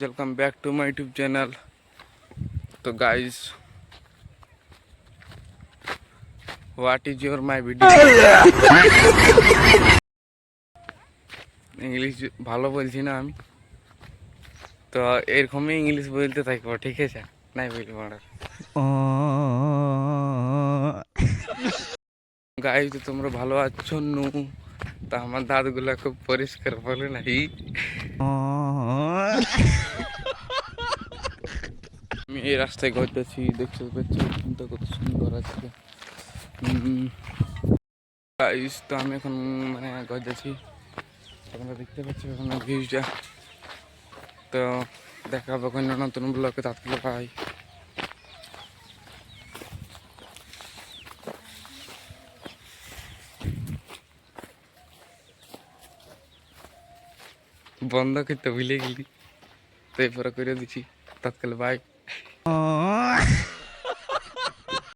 welcome back to my youtube channel so guys what is your my video English ভালো বলছি না আমি তো এরকমই ইংলিশ বলতে থাকবো ঠিক আছে নাই বলবো আর গাই তো তোমরা ভালো আছো নু তা আমার দাঁতগুলো খুব পরিষ্কার বলে নাই আমি এই রাস্তায় ঘুরতেছি দেখতে পাচ্ছি কিন্তু কত সুন্দর আছে তো আমি এখন মানে ঘুরতেছি তোমরা দেখতে পাচ্ছ এখন ভিউটা তো দেখা হবে কোনো নতুন ব্লকে তাৎগুলো পাই বন্ধ করতে ভুলে গেলি। তো এরপরে করে দিছি তৎকাল বাই